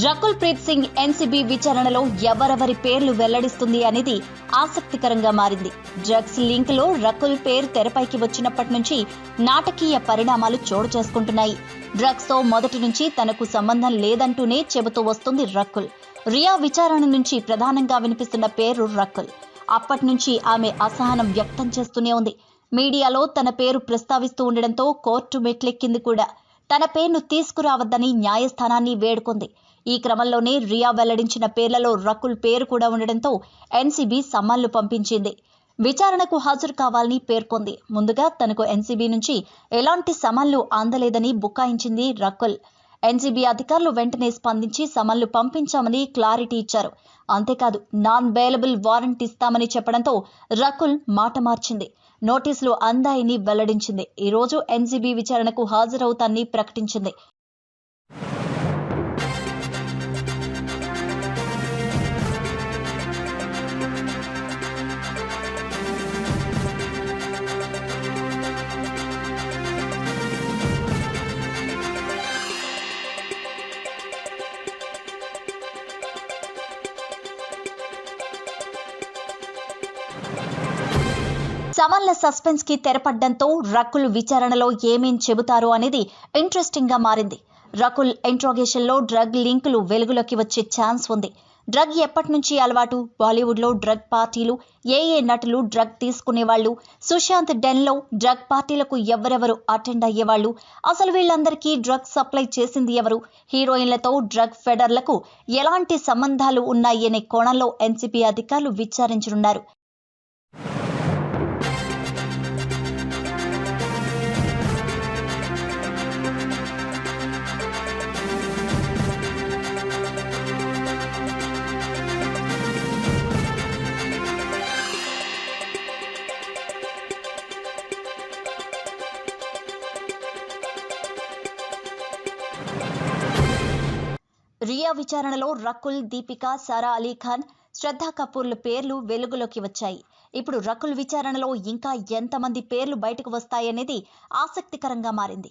Rakul Preet Singh NCB విచారణలో ఎవరెవరి పేర్లు వెల్లడిస్తుంది అనేది ఆసక్తికరంగా మారింది. డ్రగ్స్ లింక్లో రకుల్ పేరు తెరపైకి వచ్చినప్పటి నుంచి నాటకీయ పరిణామాలు చోటు చేసుకుంటున్నాయి. డ్రగ్స్తో మొదటి నుంచి తనకు సంబంధం లేదంటూనే చెబుతూ వస్తుంది రకుల్. రియా విచారణ నుంచి ప్రధానంగా వినిపిస్తున్న పేరు రకుల్. అప్పటి నుంచి ఆమె అసహనం వ్యక్తం చేస్తూనే ఉంది. మీడియాలో తన పేరు ప్రస్తావిస్తూ ఉండడంతో కోర్టు మెట్లెక్కింది కూడా. తన పేరును తీసుకురావద్దని న్యాయస్థానాన్ని వేడుకుంది. ఈ క్రమంలోనే రియా వెల్లడించిన పేర్లలో రకుల్ పేరు కూడా ఉండడంతో ఎన్సీబీ సమ్మన్లు పంపించింది. విచారణకు హాజరు కావాలని పేర్కొంది. ముందుగా తనకు ఎన్సీబీ నుంచి ఎలాంటి సమన్లు అందలేదని బుకాయించింది రకుల్. ఎన్సీబీ అధికారులు వెంటనే స్పందించి సమన్లు పంపించామని క్లారిటీ ఇచ్చారు. అంతేకాదు నాన్ బెయిలబుల్ వారెంట్ ఇస్తామని చెప్పడంతో రకుల్ మాట మార్చింది. నోటీసులు అందాయని వెల్లడించింది. ఈ రోజు ఎన్సీబీ విచారణకు హాజరవుతాన్ని ప్రకటించింది. సమన్ల సస్పెన్స్కి తెరపడ్డంతో రకుల్ విచారణలో ఏమేం చెబుతారు అనేది ఇంట్రెస్టింగ్గా మారింది. రకుల్ ఇంట్రోగేషన్లో డ్రగ్ లింకులు వెలుగులోకి వచ్చే ఛాన్స్ ఉంది. డ్రగ్ ఎప్పటి నుంచి అలవాటు? బాలీవుడ్లో డ్రగ్ పార్టీలు ఏ ఏ నటులు డ్రగ్ తీసుకునేవాళ్ళు సుశాంత్ డెన్లో డ్రగ్ పార్టీలకు ఎవరెవరు అటెండ్ అయ్యేవాళ్ళు? అసలు వీళ్ళందరికీ డ్రగ్ సప్లై చేసింది ఎవరు? హీరోయిన్లతో డ్రగ్ ఫెడర్లకు ఎలాంటి సంబంధాలు ఉన్నాయనే కోణంలో ఎన్సీపీ అధికారులు విచారించనున్నారు. రియా విచారణలో రకుల్ దీపిక సారా అలీ ఖాన్ శ్రద్ధా కపూర్ల పేర్లు వెలుగులోకి వచ్చాయి. ఇప్పుడు రకుల్ విచారణలో ఇంకా ఎంతమంది పేర్లు బయటకు వస్తాయనేది ఆసక్తికరంగా మారింది.